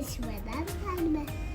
Düşmeden gelme.